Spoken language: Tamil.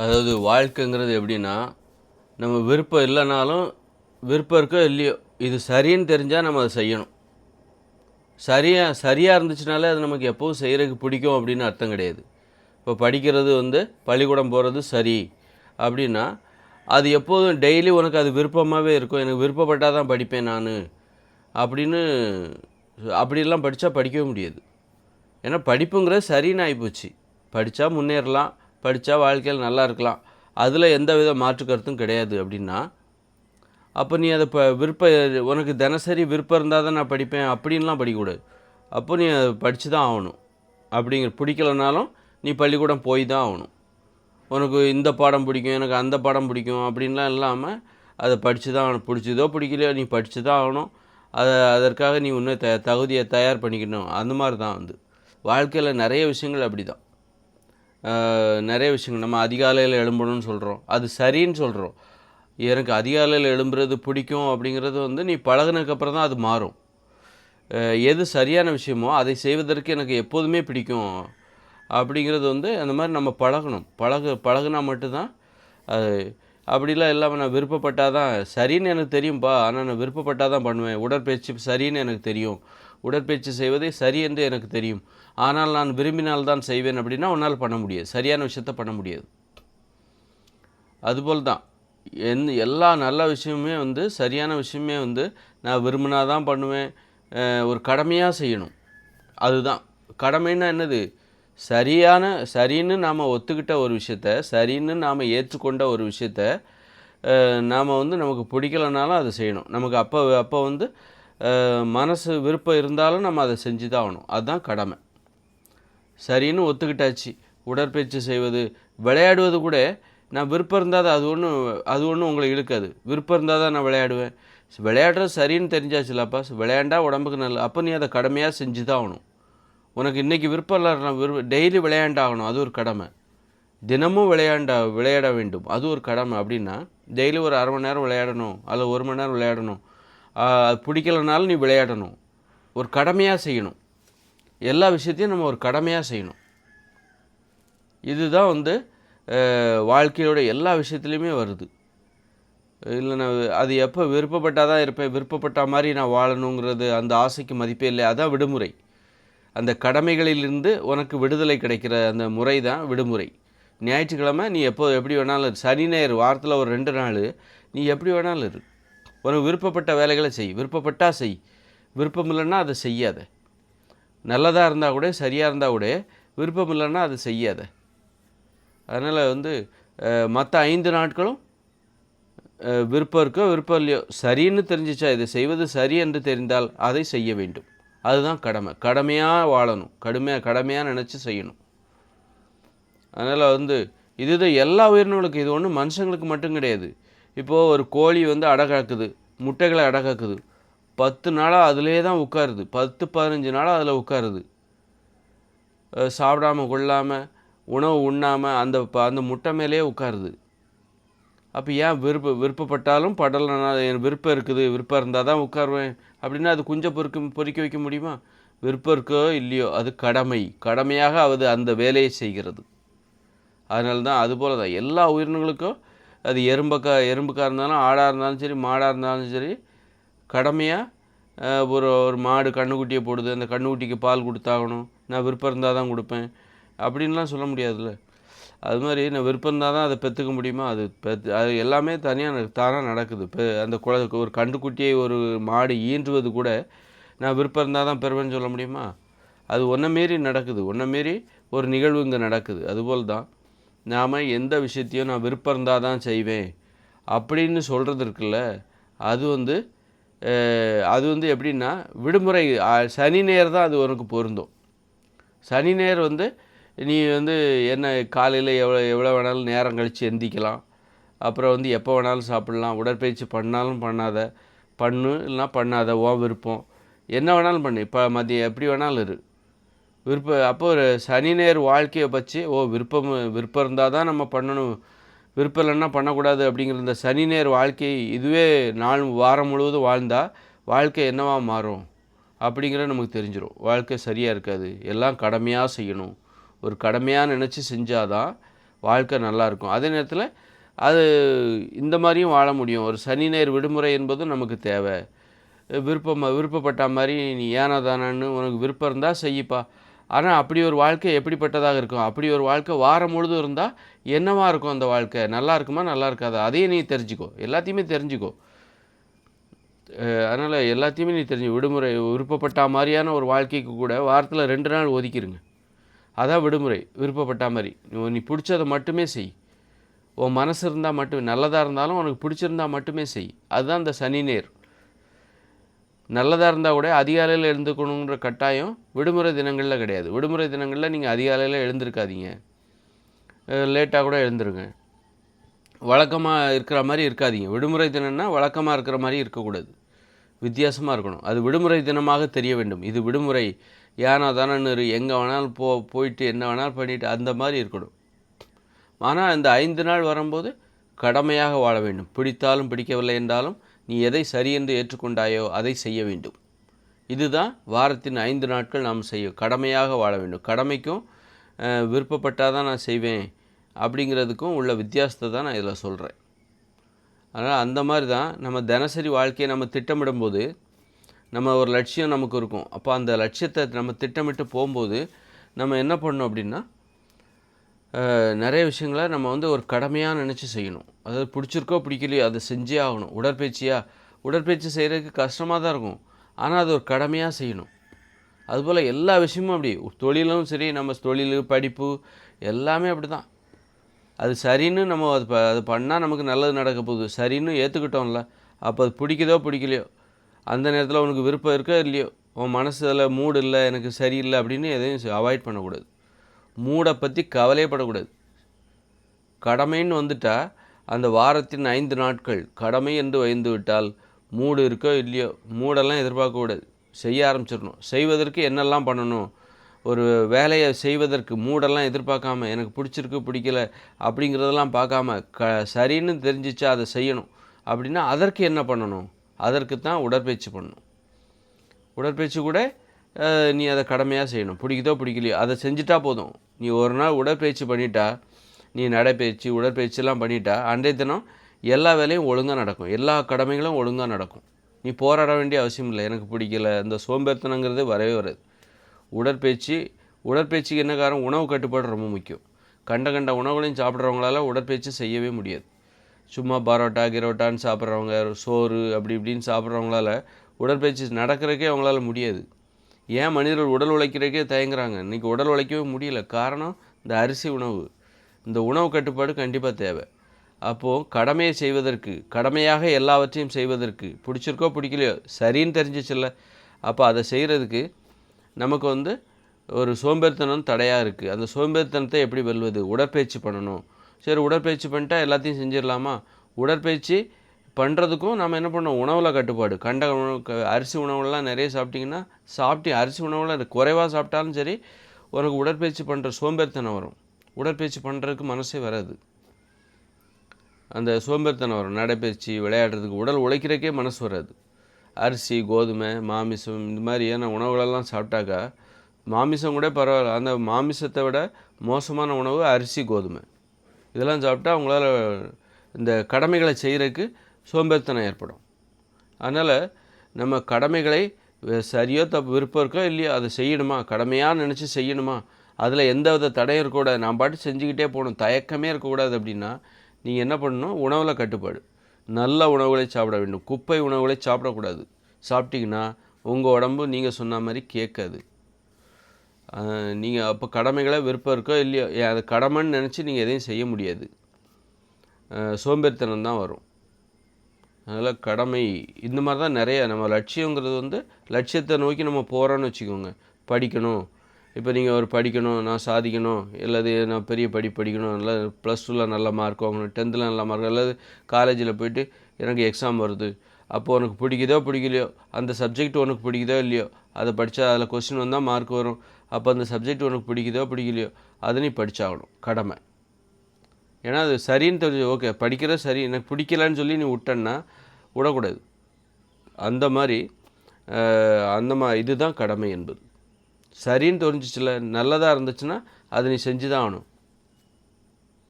அதாவது வாழ்க்கைங்கிறது எப்படின்னா நம்ம விருப்பம் இல்லைனாலும் விருப்பம் இருக்கோ இல்லையோ இது சரின்னு தெரிஞ்சால் நம்ம அதை செய்யணும். சரியாக சரியாக இருந்துச்சுனாலே அது நமக்கு எப்போவும் செய்கிறதுக்கு பிடிக்கும் அப்படின்னு அர்த்தம் கிடையாது. இப்போ படிக்கிறது வந்து பள்ளிக்கூடம் போகிறது சரி அப்படின்னா அது எப்போதும் டெய்லி உனக்கு அது விருப்பமாகவே இருக்கும். எனக்கு விருப்பப்பட்டால் தான் படிப்பேன் நான் அப்படின்னு அப்படிலாம் படித்தா படிக்கவே முடியாது. ஏன்னா படிப்புங்கிறது சரின்னு ஆகிப்போச்சு படித்தா முன்னேறலாம். படித்தா வாழ்க்கையில் நல்லா இருக்கலாம். அதில் எந்த வித மாற்று கருத்தும் கிடையாது அப்படின்னா அப்போ நீ அதை இப்போ விருப்ப உனக்கு தினசரி விருப்பம் இருந்தால் தான் நான் படிப்பேன் அப்படின்லாம் படிக்கக்கூடாது. அப்போ நீ அதை படித்து தான் ஆகணும். அப்படிங்கிற பிடிக்கலனாலும் நீ பள்ளிக்கூடம் போய் தான் ஆகணும். உனக்கு இந்த பாடம் பிடிக்கும் எனக்கு அந்த பாடம் பிடிக்கும் அப்படின்லாம் இல்லாமல் அதை படித்து தான் ஆகணும். பிடிச்சதோ பிடிக்கலையோ நீ படித்து தான் ஆகணும். அதை அதற்காக நீ இன்னும் த தகுதியை தயார் பண்ணிக்கணும். அந்த மாதிரி தான் வந்து. வாழ்க்கையில் நிறைய விஷயங்கள் அப்படி தான் நிறைய விஷயங்கள். நம்ம அதிகாலையில் எழும்பணும்னு சொல்கிறோம் அது சரின்னு சொல்கிறோம் எனக்கு அதிகாலையில் எழும்புறது பிடிக்கும் அப்படிங்கிறது வந்து நீ பழகினதுக்கப்புறம் தான் அது மாறும். எது சரியான விஷயமோ அதை செய்வதற்கு எனக்கு எப்போதுமே பிடிக்கும். அப்படிங்கிறது வந்து அந்த மாதிரி நம்ம பழகணும். பழகு பழகுனா மட்டும்தான் அது. அப்படிலாம் இல்லாமல் நான் விருப்பப்பட்டால் தான் சரின்னு எனக்கு தெரியும்ப்பா ஆனால் நான் விருப்பப்பட்டால் தான் பண்ணுவேன். உடற்பயிற்சி சரின்னு எனக்கு தெரியும். உடற்பயிற்சி செய்வதே சரி என்று எனக்கு தெரியும். ஆனால் நான் விரும்பினால் தான் செய்வேன் அப்படின்னா உன்னால் பண்ண முடியாது. சரியான விஷயத்த பண்ண முடியாது. அதுபோல் தான் என் எல்லா நல்ல விஷயமுமே வந்து சரியான விஷயமே வந்து நான் விரும்பினா தான் பண்ணுவேன் ஒரு கடமையாக செய்யணும். அதுதான். கடமைன்னா என்னது? சரியான சரின்னு நாம் ஒத்துக்கிட்ட ஒரு விஷயத்த சரின்னு நாம் ஏற்றுக்கொண்ட ஒரு விஷயத்த நாம் வந்து நமக்கு பிடிக்கலனாலும் அதை செய்யணும். நமக்கு அப்போ அப்போ வந்து மனசு விருப்பம் இருந்தாலும் நம்ம அதை செஞ்சு தான் ஆகணும். அதுதான் கடமை. சரின்னு ஒத்துக்கிட்டாச்சு. உடற்பயிற்சி செய்வது விளையாடுவது கூட நான் விருப்பம் இருந்தால் அது ஒன்றும் அது ஒன்றும் உங்களை இழுக்காது. விருப்பம் இருந்தால் தான் நான் விளையாடுவேன். விளையாடுறது சரின்னு தெரிஞ்சாச்சுலப்பா. விளையாண்டா உடம்புக்கு நல்ல அப்போ நீ அதை கடமையாக செஞ்சு தான் ஆகணும். உனக்கு இன்றைக்கி விருப்பம் இல்லை நான் விரும்ப டெய்லி விளையாண்டாகணும். அது ஒரு கடமை. தினமும் விளையாண்டா விளையாட வேண்டும். அது ஒரு கடமை. அப்படின்னா டெய்லி ஒரு அரை மணி நேரம் விளையாடணும். அதில் ஒரு மணி நேரம் விளையாடணும். அது பிடிக்கலனாலும் நீ விளையாடணும். ஒரு கடமையாக செய்யணும். எல்லா விஷயத்தையும் நம்ம ஒரு கடமையாக செய்யணும். இதுதான் வந்து வாழ்க்கையோட எல்லா விஷயத்துலையுமே வருது. இல்லை நான் அது எப்போ விருப்பப்பட்டால் தான் இருப்பேன். விருப்பப்பட்ட மாதிரி நான் வாழணுங்கிறது அந்த ஆசைக்கு மதிப்பே இல்லை. அதான் விடுமுறை. அந்த கடமைகளிலிருந்து உனக்கு விடுதலை கிடைக்கிற அந்த முறை தான் விடுமுறை. ஞாயிற்றுக்கிழமை நீ எப்போ எப்படி வேணாலும் சனி ஞாயிறு வாரத்தில் ஒரு ரெண்டு நாள். நீ எப்படி வேணாலும் இரு. உனக்கு விருப்பப்பட்ட வேலைகளை செய் விருப்பப்பட்டா செய். விருப்பம் இல்லைன்னா அதை செய்யாத. நல்லதாக இருந்தால் கூட சரியாக இருந்தால் கூட விருப்பம் இல்லைன்னா அதை செய்யாத. அதனால் வந்து மற்ற ஐந்து நாட்களும் விருப்பம் இருக்கோ விருப்பம் இல்லையோ சரின்னு தெரிஞ்சிச்சா இதை செய்வது சரி என்று தெரிந்தால் அதை செய்ய வேண்டும். அதுதான் கடமை. கடமையாக வாழணும். கடுமையாக கடமையாக நினச்சி செய்யணும். அதனால் வந்து இதுதான் எல்லா உயிரினங்களுக்கும் இது ஒன்றும் மனுஷங்களுக்கு மட்டும் கிடையாது. இப்போது ஒரு கோழி வந்து அடகாக்குது முட்டைகளை அடகாக்குது. பத்து நாளாக அதிலே தான் உட்காருது. பத்து பதினஞ்சு நாளாக அதில் உட்காருது. சாப்பிடாமல் சாப்பிடாம கொள்ளாமல் உணவு உண்ணாமல் அந்த ப- அந்த முட்டை மேலேயே உட்காருது. அப்போ ஏன் விருப்ப விருப்பப்பட்டாலும் படலைன்னா என் விருப்பம் இருக்குது விருப்பம் இருந்தால் தான் உட்காருவேன். அப்படின்னா அது குஞ்சை பொறுக்க பொறிக்க வைக்க முடியுமா? விருப்பம் இருக்கோ இல்லையோ அது கடமை. கடமையாக அது அந்த வேலையை செய்கிறது. அதனால தான் அதுபோல் தான் எல்லா உயிரினங்களுக்கும் அது எறும்பக்கா எறும்புக்காக இருந்தாலும் ஆடாக இருந்தாலும் சரி மாடாக இருந்தாலும் சரி கடமையாக ஒரு ஒரு மாடு கண்ணுக்குட்டியை போடுது அந்த கண்ணுக்குட்டிக்கு பால் கொடுத்தாகணும் நான் விருப்பம் இருந்தால் தான் கொடுப்பேன் அப்படின்லாம் சொல்ல முடியாதுல்ல. அது மாதிரி நான் விருப்பம் இருந்தால் தான் அதை பெற்றுக்க முடியுமா? அது பெத்து அது எல்லாமே தனியாக தானாக நடக்குது. இப்போ அந்த குழ ஒரு கண்டுக்குட்டியை ஒரு மாடு ஈன்றுவது கூட நான் விருப்பம் இருந்தால் தான் பெறுவேன்னு சொல்ல முடியுமா? அது ஒன்றை மீறி நடக்குது. ஒன்றை மீறி ஒரு நிகழ்வு இங்கே நடக்குது. அதுபோல் தான். நாம் எந்த விஷயத்தையும் நான் விருப்பம் இருந்தால் தான் செய்வேன். அப்படின்னு சொல்கிறது இருக்குல்ல அது வந்து அது வந்து எப்படின்னா விடுமுறை சனி நேரம் தான் அது உனக்கு பொருந்தும். சனி ஞாயிறு வந்து நீ வந்து என்ன காலையில் எவ்வளோ எவ்வளோ வேணாலும் நேரம் கழித்து எந்திக்கலாம். அப்புறம் வந்து எப்போ வேணாலும் சாப்பிட்லாம். உடற்பயிற்சி பண்ணாலும் பண்ணாத பண்ணு இல்லைனா பண்ணாத ஓ விருப்பம். என்ன வேணாலும் பண்ணு. இப்போ மதியம் எப்படி வேணாலும் இரு. விருப்பம் அப்போ ஒரு சனி நேர் வாழ்க்கையை பற்றி ஓ விருப்பம் விருப்பம் இருந்தால் தான் நம்ம பண்ணணும். விருப்பம் இல்லைன்னா பண்ணக்கூடாது அப்படிங்கிற இந்த சனி நேர் வாழ்க்கை இதுவே நாள் வாரம் முழுவதும் வாழ்ந்தால் வாழ்க்கை என்னவா மாறும்? அப்படிங்கிற நமக்கு தெரிஞ்சிடும் வாழ்க்கை சரியாக இருக்காது. எல்லாம் கடமையாக செய்யணும். ஒரு கடமையாக நினச்சி செஞ்சால் தான் வாழ்க்கை நல்லாயிருக்கும் அதே நேரத்தில் அது இந்த மாதிரியும் வாழ முடியும். ஒரு சனி ஞாயிறு விடுமுறை என்பதும் நமக்கு தேவை. விருப்பம் விருப்பப்பட்ட மாதிரி நீ ஏனா தானான்னு உனக்கு விருப்பம் இருந்தால் செய்யப்பா. ஆனால் அப்படி ஒரு வாழ்க்கை எப்படிப்பட்டதாக இருக்கும்? அப்படி ஒரு வாழ்க்கை வாரம் முழுதும் இருந்தால் என்னவாக இருக்கும் அந்த வாழ்க்கை? நல்லா இருக்குமா நல்லா இருக்காதா? அதையும் நீ தெரிஞ்சுக்கோ. எல்லாத்தையுமே தெரிஞ்சுக்கோ. அதனால் எல்லாத்தையுமே நீ தெரிஞ்சு விடுமுறை விருப்பப்பட்ட மாதிரியான ஒரு வாழ்க்கைக்கு கூட வாரத்தில் ரெண்டு நாள் ஒதுக்கிடுங்க அதான் விடுமுறை விருப்பப்பட்ட மாதிரி. நீ- பிடிச்சதை மட்டுமே செய். உன் மனசு இருந்தால் மட்டுமே நல்லதாக இருந்தாலும் உனக்கு பிடிச்சிருந்தா மட்டுமே செய். அதுதான் இந்த சனி நேர். நல்லதாக இருந்தால் கூட அதிகாலையில் எழுந்துக்கணுங்கிற கட்டாயம் விடுமுறை தினங்களில் கிடையாது. விடுமுறை தினங்களில் நீங்கள் அதிகாலையில் எழுந்திருக்காதீங்க. லேட்டாக கூட எழுந்துருங்க. வழக்கமாக இருக்கிற மாதிரி இருக்காதீங்க. விடுமுறை தினம்னா வழக்கமாக இருக்கிற மாதிரி இருக்கக்கூடாது. வித்தியாசமாக இருக்கணும். அது விடுமுறை தினமாக தெரிய வேண்டும். இது விடுமுறை. யானா தானன்னு எங்கே வேணாலும் போ போயிட்டு என்ன வேணாலும் பண்ணிட்டு அந்த மாதிரி இருக்கணும். ஆனால் இந்த ஐந்து நாள் வரும்போது கடமையாக வாழ வேண்டும். பிடித்தாலும் பிடிக்கவில்லை என்றாலும் நீ எதை சரியென்று ஏற்றுக்கொண்டாயோ அதை செய்ய வேண்டும். இதுதான் வாரத்தின் ஐந்து நாட்கள் நாம் செய்ய கடமையாக வாழ வேண்டும். கடமைக்கும் விருப்பப்பட்டால் தான் நான் செய்வேன் அப்படிங்கிறதுக்கும் உள்ள வித்தியாசத்தை தான் நான் இதில் சொல்கிறேன் அதனால் அந்த மாதிரி தான் நம்ம தினசரி வாழ்க்கையை நம்ம திட்டமிடும்போது நம்ம ஒரு லட்சியம் நமக்கு இருக்கும். அப்போ அந்த லட்சியத்தை நம்ம திட்டமிட்டு போகும்போது நம்ம என்ன பண்ணணும் அப்படின்னா நிறைய விஷயங்களை நம்ம வந்து ஒரு கடமையாக நினச்சி செய்யணும். அதாவது பிடிச்சிருக்கோ பிடிக்கலையோ அதை செஞ்சே ஆகணும். உடற்பயிற்சியாக உடற்பயிற்சி செய்கிறதுக்கு கஷ்டமாக தான் இருக்கும். ஆனால் அது ஒரு கடமையாக செய்யணும். அதுபோல் எல்லா விஷயமும் அப்படி. தொழிலும் சரி நம்ம தொழில் படிப்பு எல்லாமே அப்படி தான் அது சரின்னு நம்ம அது ப அது பண்ணால் நமக்கு நல்லது நடக்க போகுது. சரின்னு ஏற்றுக்கிட்டோம்ல அப்போ அது பிடிக்குதோ பிடிக்கலையோ? அந்த நேரத்தில் உனக்கு விருப்பம் இருக்கோ இல்லையோ? உன் மனசில் மூடு இல்லை எனக்கு சரியில்லை அப்படின்னு எதையும் அவாய்ட் பண்ணக்கூடாது. மூடை பற்றி கவலையப்படக்கூடாது கடமைன்னு வந்துட்டால் அந்த வாரத்தின் ஐந்து நாட்கள் கடமை என்று வைந்து விட்டால் மூடு இருக்கோ இல்லையோ மூடெல்லாம் எதிர்பார்க்கக்கூடாது. செய்ய ஆரம்பிச்சிடணும். செய்வதற்கு என்னெல்லாம் பண்ணணும்? ஒரு வேலையை செய்வதற்கு மூடெல்லாம் எதிர்பார்க்காம எனக்கு பிடிச்சிருக்கு பிடிக்கல அப்படிங்கிறதெல்லாம் பார்க்காம க சரின்னு தெரிஞ்சிச்சா அதை செய்யணும். அப்படின்னா அதற்கு என்ன பண்ணணும்? அதற்கு தான் உடற்பயிற்சி பண்ணணும். உடற்பயிற்சி கூட நீ அதை கடமையாக செய்யணும். பிடிக்குதோ பிடிக்கலையோ அதை செஞ்சுட்டா போதும். நீ ஒரு நாள் உடற்பயிற்சி பண்ணிட்டா நீ நடைப்பயிற்சி உடற்பயிற்சிலாம் பண்ணிட்டா அன்றைய தினம் எல்லா வேலையும் ஒழுங்காக நடக்கும். எல்லா கடமைகளும் ஒழுங்காக நடக்கும். நீ போராட வேண்டிய அவசியம் இல்லை. எனக்கு பிடிக்கல. இந்த சோம்பேறித்தனங்கிறது வரவே வராது. உடற்பயிற்சி உடற்பயிற்சிக்கு என்ன காரணம்? உணவு கட்டுப்பாடு ரொம்ப முக்கியம். கண்ட கண்ட உணவுகளையும் சாப்பிட்றவங்களால உடற்பயிற்சி செய்யவே முடியாது. சும்மா பரோட்டா கிரோட்டான்னு சாப்பிட்றவங்க சோறு அப்படி இப்படின்னு சாப்பிட்றவங்களால உடற்பயிற்சி நடக்கிறதுக்கே அவங்களால முடியாது. ஏன் மனிதர்கள் உடல் உழைக்கிறதுக்கே தயங்குறாங்க? இன்றைக்கி உடல் உழைக்கவே முடியல. காரணம் இந்த அரிசி உணவு. இந்த உணவு கட்டுப்பாடு கண்டிப்பாக தேவை. அப்போது கடமையை செய்வதற்கு கடமையாக எல்லாவற்றையும் செய்வதற்கு பிடிச்சிருக்கோ பிடிக்கலையோ சரின்னு தெரிஞ்சிச்சுல்ல. அப்போ அதை செய்கிறதுக்கு நமக்கு வந்து ஒரு சோம்பேறித்தனம் தடையாக இருக்குது அந்த சோம்பேறித்தனத்தை எப்படி வெல்வது? உடற்பயிற்சி பண்ணணும். சரி உடற்பயிற்சி பண்ணிட்டா எல்லாத்தையும் செஞ்சிடலாமா? உடற்பயிற்சி பண்ணுறதுக்கும் நம்ம என்ன பண்ணோம் உணவில் கட்டுப்பாடு. கண்ட உணவு அரிசி உணவுலாம் நிறைய சாப்பிட்டிங்கன்னா சாப்பிட்டு அரிசி உணவில் குறைவாக சாப்பிட்டாலும் சரி உனக்கு உடற்பயிற்சி பண்ணுற சோம்பேறித்தனம் வரும். உடற்பயிற்சி பண்ணுறதுக்கு மனசே வராது. அந்த சோம்பேறித்தனம் வரும். நடைப்பயிற்சி விளையாடுறதுக்கு உடல் உழைக்கிறக்கே மனசு வராது. அரிசி கோதுமை மாமிசம் இந்த மாதிரியான உணவுகளெல்லாம் சாப்பிட்டாக்கா மாமிசம் கூட பரவாயில்ல. அந்த மாமிசத்தை விட மோசமான உணவு அரிசி கோதுமை. இதெல்லாம் சாப்பிட்டா அவங்களால இந்த கடமைகளை செய்கிறதுக்கு சோம்பேறித்தனம் ஏற்படும். அதனால் நம்ம கடமைகளை சரியோ தப்பு விருப்பம் இருக்கோ இல்லையோ அதை செய்யணுமா? கடமையாக நினச்சி செய்யணுமா? அதில் எந்த வித தடையும் இருக்கக்கூடாது. நான் பாட்டு செஞ்சுக்கிட்டே போகணும். தயக்கமே இருக்கக்கூடாது அப்படின்னா நீங்கள் என்ன பண்ணணும்? உணவில் கட்டுப்பாடு. நல்ல உணவுகளை சாப்பிட வேண்டும். குப்பை உணவுகளை சாப்பிடக்கூடாது. சாப்பிட்டிங்கன்னா உங்கள் உடம்பு நீங்கள் சொன்ன மாதிரி கேட்காது. நீங்கள் அப்போ கடமைகளை விருப்பம் இருக்கோ இல்லையோ அது கடமைன்னு நினச்சி நீங்கள் எதையும் செய்ய முடியாது. சோம்பேறித்தனம் தான் வரும். அதனால் கடமை இந்த மாதிரி தான் நிறைய நம்ம லட்சியங்கிறது வந்து லட்சியத்தை நோக்கி நம்ம போகிறோன்னு வச்சுக்கோங்க. படிக்கணும். இப்போ நீங்கள் ஒரு படிக்கணும் நான் சாதிக்கணும் அல்லது நான் பெரிய படி படிக்கணும் நல்லா ப்ளஸ் டூவில் நல்ல மார்க் வாங்கணும் டென்த்தில் நல்ல மார்க் அல்லது காலேஜில் போயிட்டு எனக்கு எக்ஸாம் வருது. அப்போது உனக்கு பிடிக்குதோ பிடிக்கலையோ அந்த சப்ஜெக்ட் உனக்கு பிடிக்குதோ இல்லையோ அதை படித்தா அதில் கொஸ்டின் வந்தால் மார்க் வரும். அப்போ அந்த சப்ஜெக்ட் உனக்கு பிடிக்குதோ பிடிக்கலையோ அதை நீ படித்தாகணும் கடமை. ஏன்னா அது சரின்னு தெரிஞ்சு ஓகே படிக்கிறது சரி எனக்கு பிடிக்கலன்னு சொல்லி நீ விட்டன்னா விடக்கூடாது. அந்த மாதிரி அந்த மா இதுதான் கடமை என்பது. சரின்னு தெரிஞ்சிச்சுல நல்லதாக இருந்துச்சுன்னா அதை நீ செஞ்சு தான் ஆகணும்.